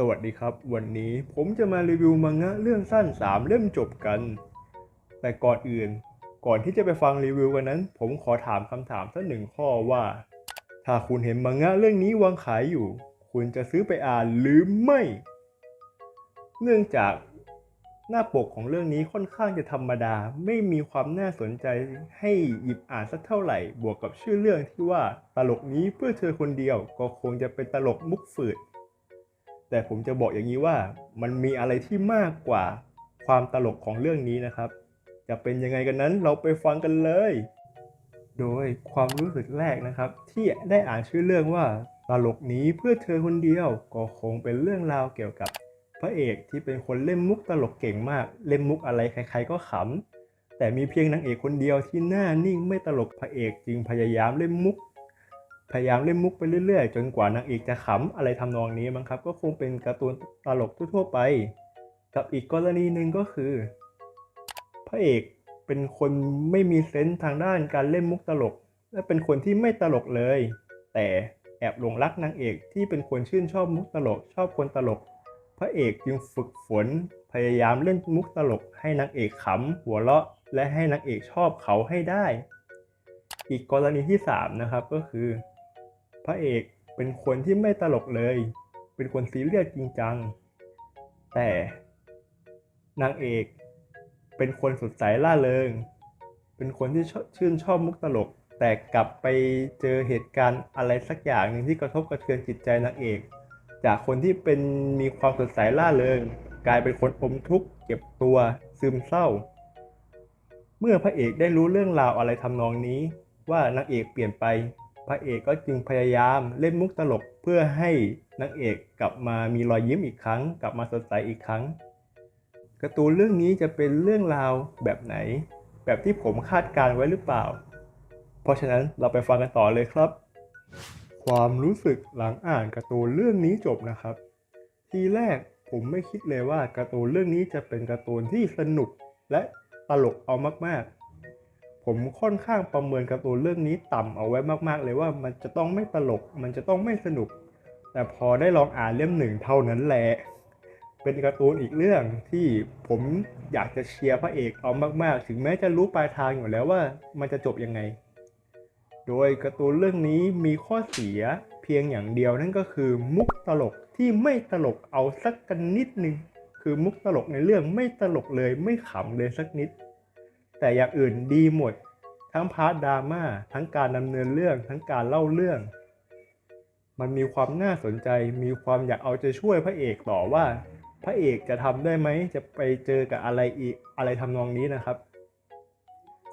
สวัสดีครับ วันนี้ผมจะมารีวิวมังงะเรื่องสั้น 3 เล่มจบกัน แต่ก่อนอื่น ก่อนที่จะไปฟังรีวิวกันนั้น ผมขอถามคำถามสักหนึ่งข้อว่า ถ้าคุณเห็นมังงะเรื่องนี้วางขายอยู่ คุณจะซื้อไปอ่านหรือไม่ เนื่องจากหน้าปกของเรื่องนี้ค่อนข้างจะธรรมดา ไม่มีความน่าสนใจให้หยิบอ่านสักเท่าไหร่ บวกกับชื่อเรื่องที่ว่าตลกนี้เพื่อเธอคนเดียวก็คงจะเป็นตลกมุกฝืด แต่ผมจะบอกอย่างนี้ว่ามันมีอะไรที่มากกว่าความตลกของเรื่องนี้นะครับ จะเป็นยังไงกันนั้นเราไปฟังกันเลย โดยความรู้สึกแรกนะครับ ที่ได้อ่านชื่อเรื่องว่าตลกนี้เพื่อเธอคนเดียวก็คงเป็นเรื่องราวเกี่ยวกับพระเอกที่เป็นคนเล่นมุกตลกเก่งมาก เล่นมุกอะไรใคร ๆ ก็ขำแต่มีเพียงนางเอกคนเดียวที่หน้านิ่งไม่ตลกพระเอกจึงพยายามเล่นมุก พยายามเล่นมุกไปเรื่อยๆ จนกว่านางเอกจะขำอะไรทำนองนี้มั้งครับ ก็คงเป็นการ์ตูนตลกทั่วๆไป กับอีกกรณีหนึ่งก็คือ พระเอกเป็นคนไม่มีเซนส์ทางด้านการเล่นมุกตลก และเป็นคนที่ไม่ตลกเลย แต่แอบหลงรักนางเอกที่เป็นคนชื่นชอบมุกตลก ชอบคนตลก พระเอกจึงฝึกฝน พยายามเล่นมุกตลก ให้นางเอกขำหัวเราะ และให้นางเอกชอบเขาให้ได้ อีกกรณีที่สามนะครับก็คือ พระเอกเป็นคนที่ไม่ตลกเลย เป็นคนซีเรียสจริงจัง แต่นางเอกเป็นคนสดใสล่าเริง เป็นคนที่ชื่นชอบมุกตลก แต่กลับไปเจอเหตุการณ์อะไรสักอย่างหนึ่งที่กระทบกระเทือนจิตใจนางเอก จากคนที่เป็นมีความสดใสล่าเริง กลายเป็นคนอมทุกข์เก็บตัวซึมเศร้า เมื่อพระเอกได้รู้เรื่องราวอะไรทำนองนี้ ว่านางเอกเปลี่ยนไป พระเอกก็จึงพยายามเล่นมุกตลกเพื่อให้นางเอกกลับมามีรอยยิ้มอีกครั้ง กลับมาสดใสอีกครั้งการ์ตูนเรื่องนี้จะเป็นเรื่องราวแบบไหน แบบที่ผมคาดการไว้หรือเปล่า เพราะฉะนั้นเราไปฟังกันต่อเลยครับ ความรู้สึกหลังอ่านการ์ตูนเรื่องนี้จบนะครับ ทีแรกผมไม่คิดเลยว่าการ์ตูนเรื่องนี้จะเป็นการ์ตูนที่สนุกและตลกเอามากๆ ผมค่อนข้างประเมินการ์ตูนเรื่องนี้ต่ำเอาไว้มากๆ เลยว่ามันจะต้องไม่ตลก มันจะต้องไม่สนุก แต่พอได้ลองอ่านเล่มหนึ่งเท่านั้นแหละเป็นการ์ตูนอีกเรื่องที่ผมอยากจะเชียร์พระเอกเอามาก ๆ ถึงแม้จะรู้ปลายทางอยู่แล้วว่ามันจะจบยังไง โดยการ์ตูนเรื่องนี้มีข้อเสียเพียงอย่างเดียวนั่นก็คือมุกตลกที่ไม่ตลกเอาสักกันนิดนึง คือมุกตลกในเรื่องไม่ตลกเลยไม่ขำเลยสักนิด แต่อย่างอื่นดีหมด ทั้งพาร์ทดราม่าทั้งการดำเนินเรื่องทั้งการเล่าเรื่อง มันมีความน่าสนใจ มีความอยากเอาใจช่วยพระเอกต่อว่า พระเอกจะทำได้ไหมจะไปเจอกับอะไรอีกอะไรทำนองนี้นะครับ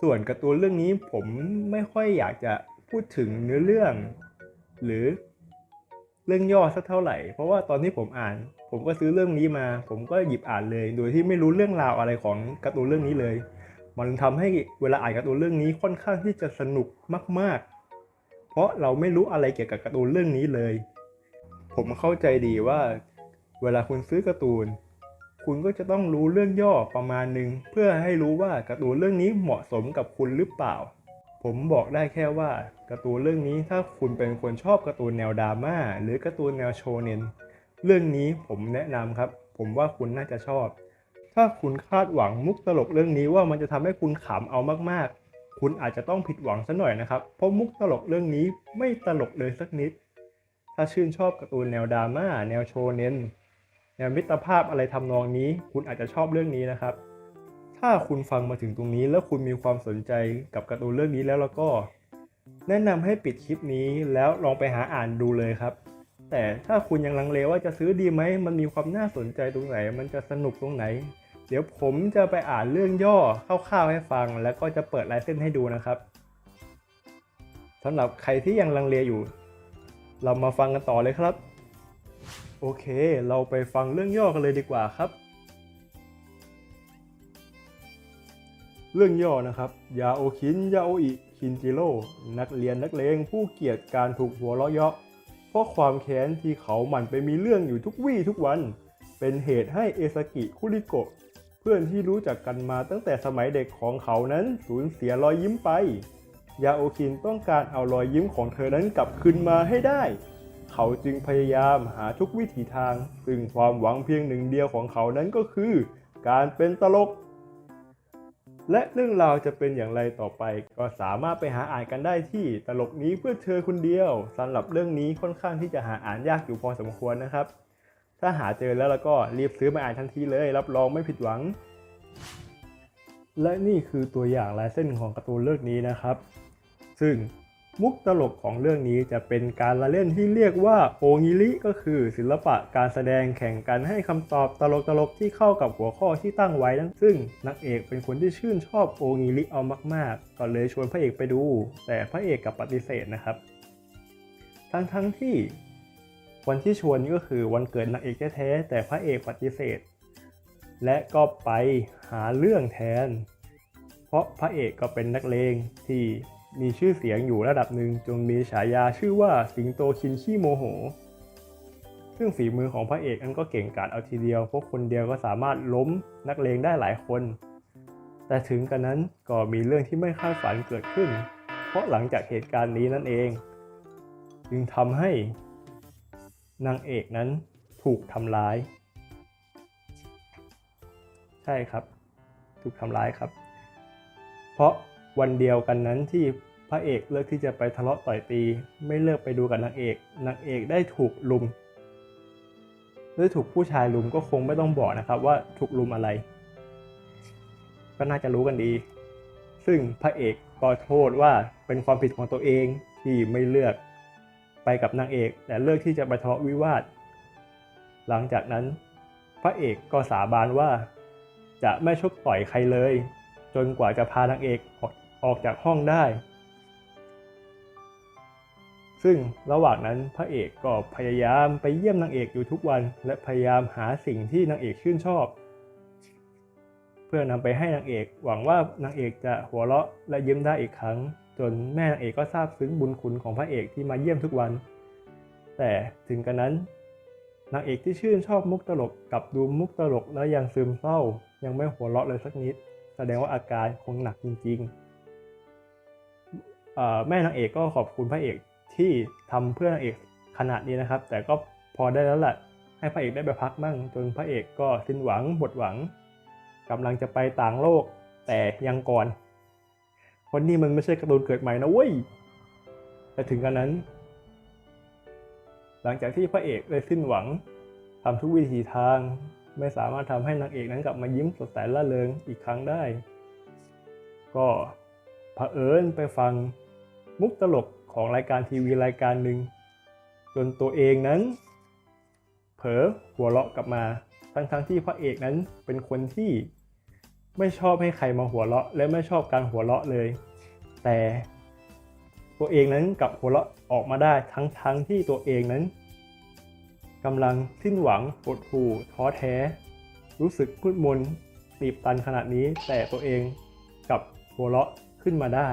ส่วนการ์ตูนเรื่องนี้ผมไม่ค่อยอยากจะพูดถึงเนื้อเรื่อง หรือเรื่องย่อสักเท่าไหร่ เพราะว่าตอนที่ผมอ่าน ผมก็ซื้อเรื่องนี้มา ผมก็หยิบอ่านเลย โดยที่ไม่รู้เรื่องราวอะไรของการ์ตูนเรื่องนี้เลย มันทำให้เวลาอ่านการ์ตูนเรื่องนี้ค่อนข้างที่จะสนุกมาก ๆ เพราะเราไม่รู้อะไรเกี่ยวกับการ์ตูนเรื่องนี้เลย ผมเข้าใจดีว่า เวลาคุณซื้อการ์ตูน คุณก็จะต้องรู้เรื่องย่อประมาณหนึ่งเพื่อให้รู้ว่าการ์ตูนเรื่องนี้เหมาะสมกับคุณหรือเปล่า ผมบอกได้แค่ว่าการ์ตูนเรื่องนี้ถ้าคุณเป็นคนชอบการ์ตูนแนวดราม่าหรือการ์ตูนแนวโชเนนเรื่องนี้ผมแนะนำครับ ผมว่าคุณน่าจะชอบ ถ้าคุณคาดหวังมุกตลกเรื่องนี้ว่ามันจะทำให้คุณขำเอามากๆ คุณอาจจะต้องผิดหวังซะหน่อยนะครับ เพราะมุกตลกเรื่องนี้ไม่ตลกเลยสักนิด ถ้าชื่นชอบการ์ตูนแนวดราม่าแนวโชเน้น แนวมิตรภาพอะไรทำนองนี้ คุณอาจจะชอบเรื่องนี้นะครับ ถ้าคุณฟังมาถึงตรงนี้ แล้วคุณมีความสนใจกับการ์ตูนเรื่องนี้แล้วแล้วก็ แนะนำให้ปิดคลิปนี้แล้วลองไปหาอ่านดูเลยครับแต่ถ้าคุณยังลังเลว่าจะซื้อดีไหม มันมีความน่าสนใจตรงไหน มันจะสนุกตรงไหน เดี๋ยวผมจะไปอ่านเรื่องย่อคร่าวๆให้ฟัง แล้วก็จะเปิดลายเส้นให้ดูนะครับสำหรับใครที่ยังลังเลอยู่ เรามาฟังกันต่อเลยครับ โอเค เราไปฟังเรื่องย่อกันเลยดีกว่าครับ เรื่องย่อนะครับ ยาโอคิน ยาโออิ คินจิโร่ นักเรียนนักเลงผู้เกลียดการถูกหัวเราะเยาะ เพราะความแค้นที่เขาหมั่นไปมีเรื่องอยู่ทุกวี่ทุกวัน เป็นเหตุให้เอซากิคุริโกะ พื่อนที่รู้จักกันมาตั้งแต่สมัยเด็กของเขานั้นสูญเสียรอยยิ้มไป ยาโอคินต้องการเอารอยยิ้มของเธอนั้นกลับคืนมาให้ได้ เขาจึงพยายามหาทุกวิถีทาง ซึ่งความหวังเพียงหนึ่งเดียวของเขานั้นก็คือ การเป็นตลก และเรื่องราวจะเป็นอย่างไรต่อไป ก็สามารถไปหาอ่านกันได้ที่ตลกนี้เพื่อเธอคนเดียวสำหรับเรื่องนี้ค่อนข้างที่จะหาอ่านยากอยู่พอสมควรนะครับ ถ้าหาเจอแล้วแล้วก็รีบซื้อมาอ่านทันทีเลย รับรองไม่ผิดหวัง และนี่คือตัวอย่างลายเส้นของการ์ตูนเรื่องนี้นะครับ ซึ่งมุกตลกของเรื่องนี้จะเป็นการละเล่นที่เรียกว่าโองิริก็คือศิลปะการแสดงแข่งกันให้คำตอบตลกๆที่เข้ากับหัวข้อที่ตั้งไว้นั้นซึ่งนักเอกเป็นคนที่ชื่นชอบโองิริเอามาก ๆ ก็เลยชวนพระเอกไปดู แต่พระเอกกับปฏิเสธนะครับ ทั้งๆที่ วันที่ชวนก็คือวันเกิดนางเอกแท้ๆแต่พระเอกปฏิเสธ และก็ไปหาเรื่องแทน เพราะพระเอกก็เป็นนักเลงที่มีชื่อเสียงอยู่ระดับหนึ่งจนมีฉายาชื่อว่าสิงโตคินขี้โมโห ซึ่งฝีมือของพระเอกอันก็เก่งกาจเอาทีเดียว เพราะคนเดียวก็สามารถล้มนักเลงได้หลายคน แต่ถึงกันนั้นก็มีเรื่องที่ไม่คาดฝันเกิดขึ้น เพราะหลังจากเหตุการณ์นี้นั่นเอง จึงทำให้ นางเอกนั้นถูกทำร้าย ใช่ครับ ถูกทำร้ายครับ เพราะวันเดียวกันนั้นที่พระเอกเลือกที่จะไปทะเลาะต่อยตี ไม่เลือกไปดูกับนางเอกนางเอกได้ถูกลุมหรือถูกผู้ชายลุมก็คงไม่ต้องบอกนะครับว่าถูกลุมอะไร ก็น่าจะรู้กันดี ซึ่งพระเอกก็โทษว่าเป็นความผิดของตัวเองที่ไม่เลือก ไปกับนางเอกแต่เลือกที่จะไปทะเลาะวิวาท หลังจากนั้น พระเอกก็สาบานว่า จะไม่ชกต่อยใครเลย จนกว่าจะพานางเอกออกออกจากห้องได้ ซึ่งระหว่างนั้นพระเอกก็พยายามไปเยี่ยมนางเอกอยู่ทุกวัน และพยายามหาสิ่งที่นางเอกชื่นชอบ เพื่อนำไปให้นางเอกหวังว่านางเอกจะหัวเราะและยิ้มได้อีกครั้ง จนแม่นางเอกก็ซาบซึ้งบุญคุณของพระเอกที่มาเยี่ยมทุกวัน แต่ถึงกันนั้นนางเอกที่ชื่นชอบมุกตลกกับดูมุกตลกแล้วยังซึมเศร้า ยังไม่หัวเราะเลยสักนิด แสดงว่าอาการคงหนักจริงๆแม่นางเอกก็ขอบคุณพระเอกที่ทำเพื่อนางเอกขนาดนี้นะครับ แต่ก็พอได้แล้วแหละให้พระเอกได้ไปพักบ้างจนพระเอกก็สิ้นหวังหมดหวังกำลังจะไปต่างโลก แต่ยังก่อน คนนี้มันไม่ใช่การ์ตูนเกิดใหม่นะเว้ย แต่ถึงกันนั้น หลังจากที่พระเอกได้สิ้นหวังทำทุกวิธีทาง ไม่สามารถทำให้นางเอกนั้นกลับมายิ้มสดใสล่าเริงอีกครั้งได้ ก็เผอิญไปฟังมุกตลกของรายการทีวีรายการหนึ่งจนตัวเองนั้น เผลอหัวเราะกลับมา ทั้งๆทที่พระเอกนั้นเป็นคนที่ ไม่ชอบให้ใครมาหัวเราะ และไม่ชอบการหัวเราะเลย แต่ตัวเองนั้นกลับหัวเราะออกมาได้ทั้งๆทที่ตัวเองนั้นกำลังสิ้นหวังปวดหู่ท้อแท้ รู้สึกมืดมนตีบตันขนาดนี้ แต่ตัวเองกลับหัวเราะขึ้นมาได้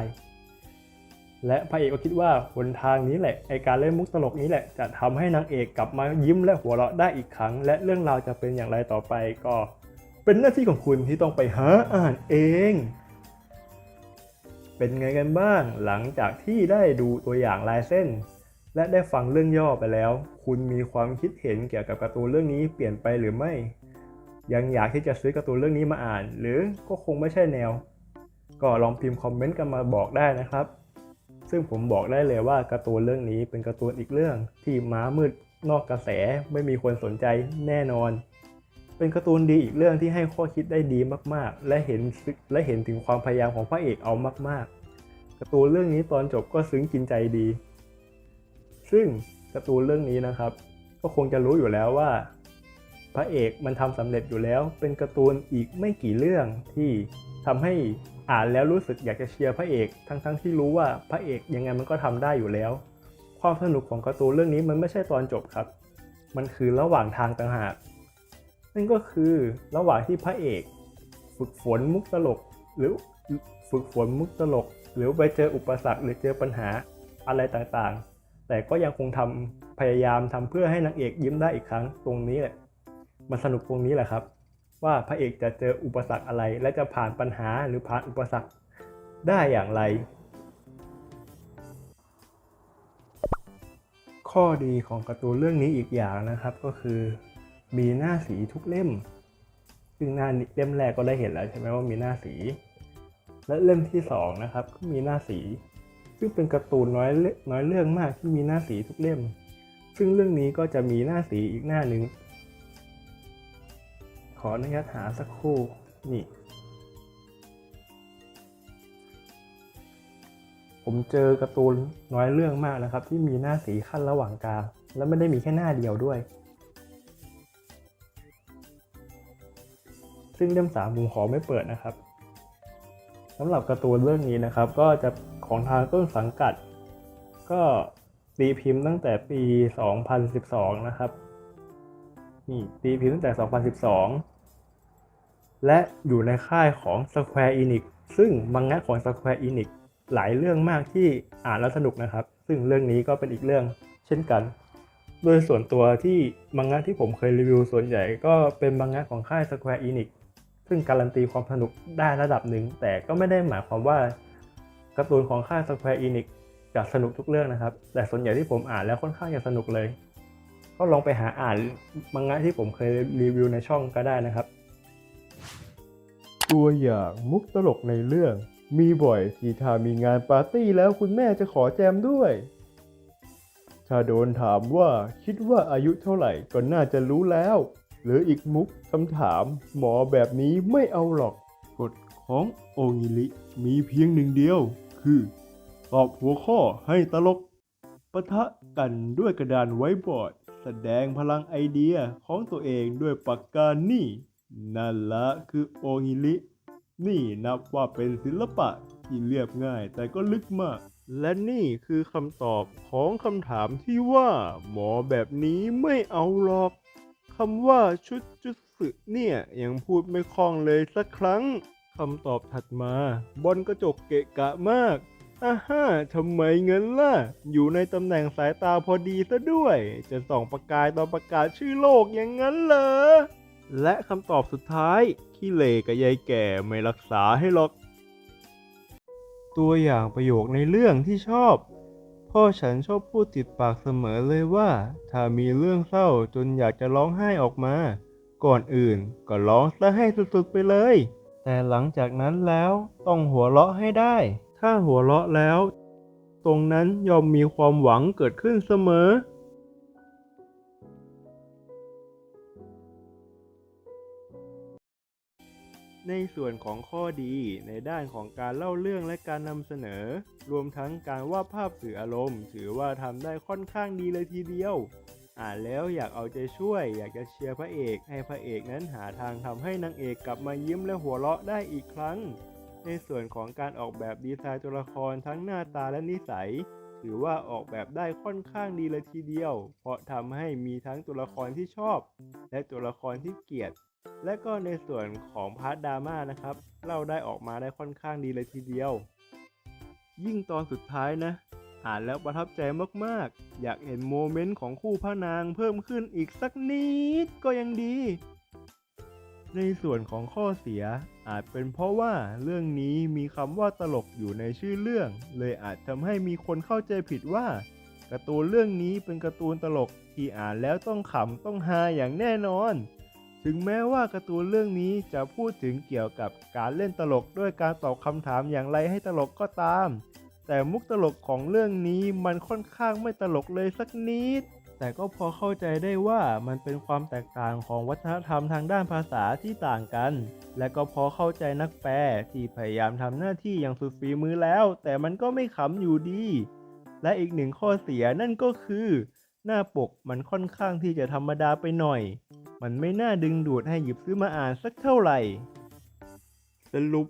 และพระเอกก็คิดว่าหนทางนี้แหละไอการเล่นมุกตลกนี้แหละ จะทำให้นางเอกกลับมายิ้มและหัวเราะได้อีกครั้ง และเรื่องราวจะเป็นอย่างไรต่อไปก็ เป็นหน้าที่ของคุณที่ต้องไปหาอ่านเอง เป็นไงกันบ้างหลังจากที่ได้ดูตัวอย่างลายเส้น และได้ฟังเรื่องย่อไปแล้ว คุณมีความคิดเห็นเกี่ยวกับการ์ตูนเรื่องนี้เปลี่ยนไปหรือไม่ ยังอยากที่จะซื้อการ์ตูนเรื่องนี้มาอ่าน หรือก็คงไม่ใช่แนว ก็ลองพิมพ์คอมเมนต์กันมาบอกได้นะครับ ซึ่งผมบอกได้เลยว่าการ์ตูนเรื่องนี้เป็นการ์ตูนอีกเรื่องที่ม้ามืดนอกกระแสไม่มีคนสนใจแน่นอน เป็นการ์ตูนดีอีกเรื่องที่ให้ข้อคิดได้ดีมากๆ และเห็นและเห็นถึงความพยายามของพระเอกเอามากๆการ์ตูนเรื่องนี้ตอนจบก็ซึ้งกินใจดี ซึ่งการ์ตูนเรื่องนี้นะครับ ก็คงจะรู้อยู่แล้วว่า พระเอกมันทำสำเร็จอยู่แล้ว เป็นการ์ตูนอีกไม่กี่เรื่องที่ทำให้อ่านแล้วรู้สึกอยากจะเชียร์พระเอก ทั้งๆทที่รู้ว่าพระเอกยังไงมันก็ทำได้อยู่แล้ว ความสนุกของการ์ตูนเรื่องนี้มันไม่ใช่ตอนจบครับ มันคือระหว่างทางต่างหาก นั่นก็คือระหว่างที่พระเอก ฝึกฝนมุกตลก หรือฝึกฝนมุกตลก หรือไปเจออุปสรรคหรือเจอปัญหาอะไรต่างๆ แต่ก็ยังคงทำพยายามทำเพื่อให้นางเอกยิ้มได้อีกครั้งตรงนี้แหละมันสนุกตรงนี้แหละครับ ว่าพระเอกจะเจออุปสรรคอะไร และจะผ่านปัญหาหรือผ่านอุปสรรคได้อย่างไรขข้อดีของการ์ตูนเรื่องนี้อีกอย่างนะครับก็คือ มีหน้าสีทุกเล่ม ซึ่งหน้าเล่มแรกก็ได้เห็นแล้วใช่ไหมว่ามีหน้าสี และเล่มที่สองนะครับก็มีหน้าสี ซึ่งเป็นการ์ตูนน้อยเล่น้อยเรื่องมากที่มีหน้าสีทุกเล่ม ซึ่งเรื่องนี้ก็จะมีหน้าสีอีกหน้าหนึ่งขออนุญาตหาสักครู่นี่ผมเจอการ์ตูนน้อยเรื่องมากนะครับ ที่มีหน้าสีขั้นระหว่างกลางและไม่ได้มีแค่หน้าเดียวด้วย ซึ่งเล่มสามผมขอไม่เปิดนะครับสำหรับการ์ตูนเรื่องนี้นะครับ ก็จะของทางต้นสังกัด ก็ตีพิมพ์ตั้งแต่ปี 2012 นะครับนี่ตีพิมพ์ตั้งแต่ 2012 และอยู่ในค่ายของ Square Enix ซึ่งมังงะของ Square Enix หลายเรื่องมากที่อ่านแล้วสนุกนะครับ ซึ่งเรื่องนี้ก็เป็นอีกเรื่องเช่นกัน โดยส่วนตัวที่มังงะที่ผมเคยรีวิวส่วนใหญ่ก็เป็นมังงะของค่าย Square Enix ซึ่งการันตีความสนุกได้ระดับหนึ่ง แต่ก็ไม่ได้หมายความว่าการ์ตูนของค่าย Square Enix จะสนุกทุกเรื่องนะครับ แต่ส่วนใหญ่ที่ผมอ่านแล้วค่อนข้างจะสนุกเลย ก็ลองไปหาอ่านมังงะที่ผมเคยรีวิวในช่องก็ได้นะครับ ตัวอย่างมุกตลกในเรื่อง มีบ่อยที่ถ้ามีงานปาร์ตี้แล้วคุณแม่จะขอแจมด้วยถ้าโดนถามว่าคิดว่าอายุเท่าไหร่ก็น่าจะรู้แล้ว หรืออีกมุกคำถามหมอแบบนี้ไม่เอาหรอกกฎของโองิริมีเพียงหนึ่งเดียว คือตอบหัวข้อให้ตลกปะทะกันด้วยกระดานไว้บอร์ด แสดงพลังไอเดียของตัวเองด้วยปากกานี่ นั่นละคือโองิรินี่นับว่าเป็นศิลปะที่เรียบง่ายแต่ก็ลึกมาก และนี่คือคำตอบของคำถามที่ว่า หมอแบบนี้ไม่เอาหรอก คำว่าชุดจุดสึเนี่ยยังพูดไม่คล่องเลยสักครั้งคำตอบถัดมา บอลกระจกเกะกะมากอ่าฮ่าทำไมเงินล่ะ อยู่ในตำแหน่งสายตาพอดีซะด้วย จะส่องประกายตอนประกาศชื่อโลกอย่างนั้นเหรอ และคำตอบสุดท้าย ขี้เหร่กับยายแก่ไม่รักษาให้หรอก ตัวอย่างประโยคในเรื่องที่ชอบ พ่อฉันชอบพูดติดปากเสมอเลยว่า ถ้ามีเรื่องเศร้าจนอยากจะร้องไห้ออกมา ก่อนอื่นก็ร้องซะให้สุดๆไปเลย แต่หลังจากนั้นแล้วต้องหัวเราะให้ได้ ถ้าหัวเราะแล้ว ตรงนั้นย่อมมีความหวังเกิดขึ้นเสมอ ในส่วนของข้อดีในด้านของการเล่าเรื่องและการนำเสนอ รวมทั้งการวาดภาพสื่ออารมณ์ ถือว่าทำได้ค่อนข้างดีเลยทีเดียวอ่านแล้วอยากเอาใจช่วย อยากจะเชียร์พระเอก ให้พระเอกนั้นหาทางทำให้นางเอกกลับมายิ้มและหัวเราะได้อีกครั้ง ในส่วนของการออกแบบดีไซน์ตัวละครทั้งหน้าตาและนิสัย ถือว่าออกแบบได้ค่อนข้างดีเลยทีเดียว เพราะทำให้มีทั้งตัวละครที่ชอบ และตัวละครที่เกลียด และก็ในส่วนของพาร์ทดราม่านะครับเราได้ออกมาได้ค่อนข้างดีเลยทีเดียว ยิ่งตอนสุดท้ายนะ อ่านแล้วประทับใจมากๆ อยากเห็นโมเมนต์ของคู่พระนางเพิ่มขึ้นอีกสักนิดก็ยังดี ในส่วนของข้อเสียอาจเป็นเพราะว่าเรื่องนี้มีคำว่าตลกอยู่ในชื่อเรื่อง เลยอาจทำให้มีคนเข้าใจผิดว่าการ์ตูนเรื่องนี้เป็นการ์ตูนตลกที่อ่านแล้วต้องขำต้องฮาอย่างแน่นอน ถึงแม้ว่าการ์ตูนเรื่องนี้จะพูดถึงเกี่ยวกับการเล่นตลกด้วยการตอบคำถามอย่างไรให้ตลกก็ตาม แต่มุกตลกของเรื่องนี้มันค่อนข้างไม่ตลกเลยสักนิด แต่ก็พอเข้าใจได้ว่ามันเป็นความแตกต่างของวัฒนธรรมทางด้านภาษาที่ต่างกัน และก็พอเข้าใจนักแปลที่พยายามทำหน้าที่อย่างสุดฝีมือแล้ว แต่มันก็ไม่ขำอยู่ดี และอีกหนึ่งข้อเสียนั่นก็คือ หน้าปกมันค่อนข้างที่จะธรรมดาไปหน่อย มันไม่น่าดึงดูดให้หยิบซื้อมาอ่านสักเท่าไหร่ สรุป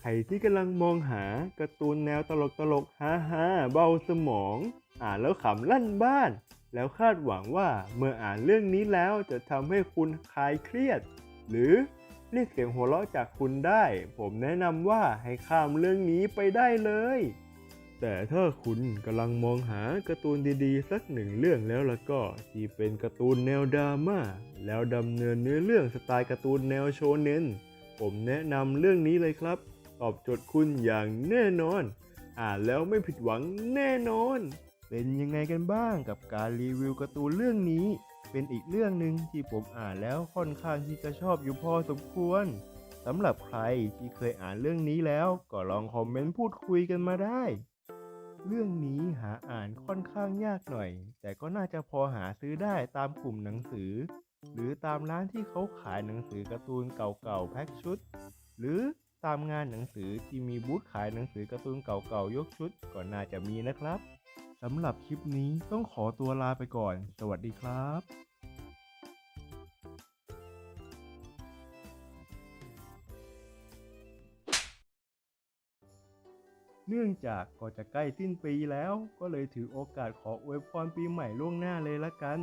ใครที่กำลังมองหาการ์ตูนแนวตลกตลกๆฮาฮาๆเบาสมอง อ่านแล้วขำลั่นบ้าน แล้วคาดหวังว่าเมื่ออ่านเรื่องนี้แล้วจะทำให้คุณคลายเครียด หรือเรียกเสียงหัวเราะจากคุณได้ ผมแนะนำว่าให้ข้ามเรื่องนี้ไปได้เลย แต่ถ้าคุณกำลังมองหาการ์ตูนดีๆ สักหนึ่งเรื่องแล้วล่ะก็ ที่เป็นการ์ตูนแนวดราม่าแล้วดำเนินเนื้อเรื่องสไตล์การ์ตูนแนวโชเน็นผมแนะนำเรื่องนี้เลยครับ ตอบโจทย์คุณอย่างแน่นอน อ่านแล้วไม่ผิดหวังแน่นอน เป็นยังไงกันบ้างกับการรีวิวการ์ตูนเรื่องนี้ เป็นอีกเรื่องหนึ่งที่ผมอ่านแล้วค่อนข้างที่จะชอบอยู่พอสมควรสำหรับใครที่เคยอ่านเรื่องนี้แล้วก็ลองคอมเมนต์พูดคุยกันมาได้ เรื่องนี้หาอ่านค่อนข้างยากหน่อย แต่ก็น่าจะพอหาซื้อได้ตามกลุ่มหนังสือ หรือตามร้านที่เขาขายหนังสือการ์ตูนเก่าๆแพ็คชุด หรือตามงานหนังสือที่มีบูธขายหนังสือการ์ตูนเก่าๆยกชุดก็น่าจะมีนะครับสำหรับคลิปนี้ต้องขอตัวลาไปก่อน สวัสดีครับ เนื่องจากก็จะใกล้สิ้นปีแล้ว ก็เลยถือโอกาสขออวยพรปีใหม่ล่วงหน้าเลยละกัน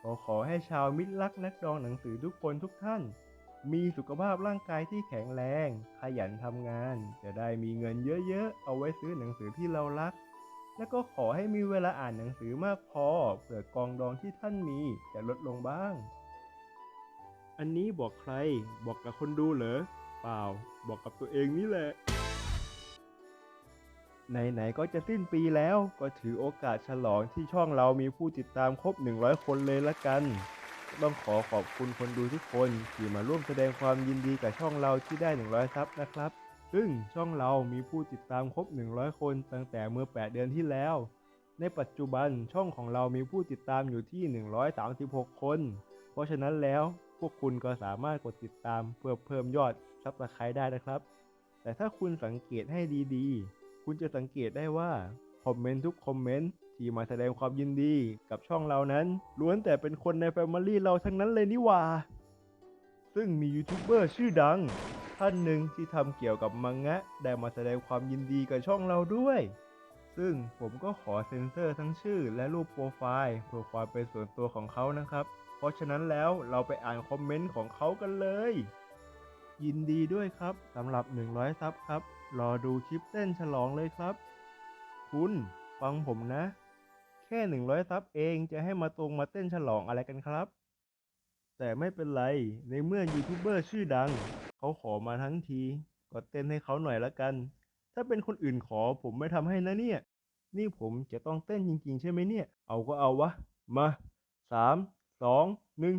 ขอขอให้ชาวมิตรรักนักดองหนังสือทุกคนทุกท่าน มีสุขภาพร่างกายที่แข็งแรง ขยันทำงาน จะได้มีเงินเยอะๆ เอาไว้ซื้อหนังสือที่เรารัก และก็ขอให้มีเวลาอ่านหนังสือมากพอเผื่อกองดองที่ท่านมีจะลดลงบ้าง อันนี้บอกใคร บอกกับคนดูเหรอ เปล่า บอกกับตัวเองนี่แหละ ไหนๆก็จะสิ้นปีแล้ว ก็ถือโอกาสฉลองที่ช่องเรามีผู้ติดตามครบ 100 คนเลยละกัน ต้องขอขอบคุณคนดูทุกคนที่มาร่วมแสดงความยินดีกับช่องเราที่ได้ 100 ซับนะครับ ซึ่งช่องเรามีผู้ติดตามครบ 100 คนตั้งแต่เมื่อ 8 เดือนที่แล้ว ในปัจจุบันช่องของเรามีผู้ติดตามอยู่ที่ 136 คน เพราะฉะนั้นแล้วพวกคุณก็สามารถกดติดตามเพื่อเพิ่มยอดซับสไครต์ได้นะครับ แต่ถ้าคุณสังเกตให้ดีๆ คุณจะสังเกตได้ว่าคอมเมนต์ทุกคอมเมนต์ที่มาแสดงความยินดีกับช่องเรานั้นล้วนแต่เป็นคนในแฟมิลี่เราทั้งนั้นเลยนี่หว่า ซึ่งมียูทูบเบอร์ชื่อดัง ท่านหนึ่งที่ทำเกี่ยวกับมังงะ ได้มาแสดงความยินดีกับช่องเราด้วย ซึ่งผมก็ขอเซ็นเซอร์ทั้งชื่อและรูปโปรไฟล์เพื่อความเป็นส่วนตัวของเขานะครับ เพราะฉะนั้นแล้วเราไปอ่านคอมเมนต์ของเขากันเลย ยินดีด้วยครับสำหรับ 100 ซับครับรอดูคลิปเต้นฉลองเลยครับ คุณฟังผมนะ แค่ 100ซับเองจะให้มาตรงมาเต้นฉลองอะไรกันครับ แต่ไม่เป็นไรในเมื่อยูทูบเบอร์ชื่อดัง เขาขอมาทั้งที ก็เต้นให้เขาหน่อยละกัน ถ้าเป็นคนอื่นขอผมไม่ทำให้นะเนี่ย นี่ผมจะต้องเต้นจริงๆ ใช่ไหมเนี่ย เอาก็เอาวะ มาสามสองหนึ่ง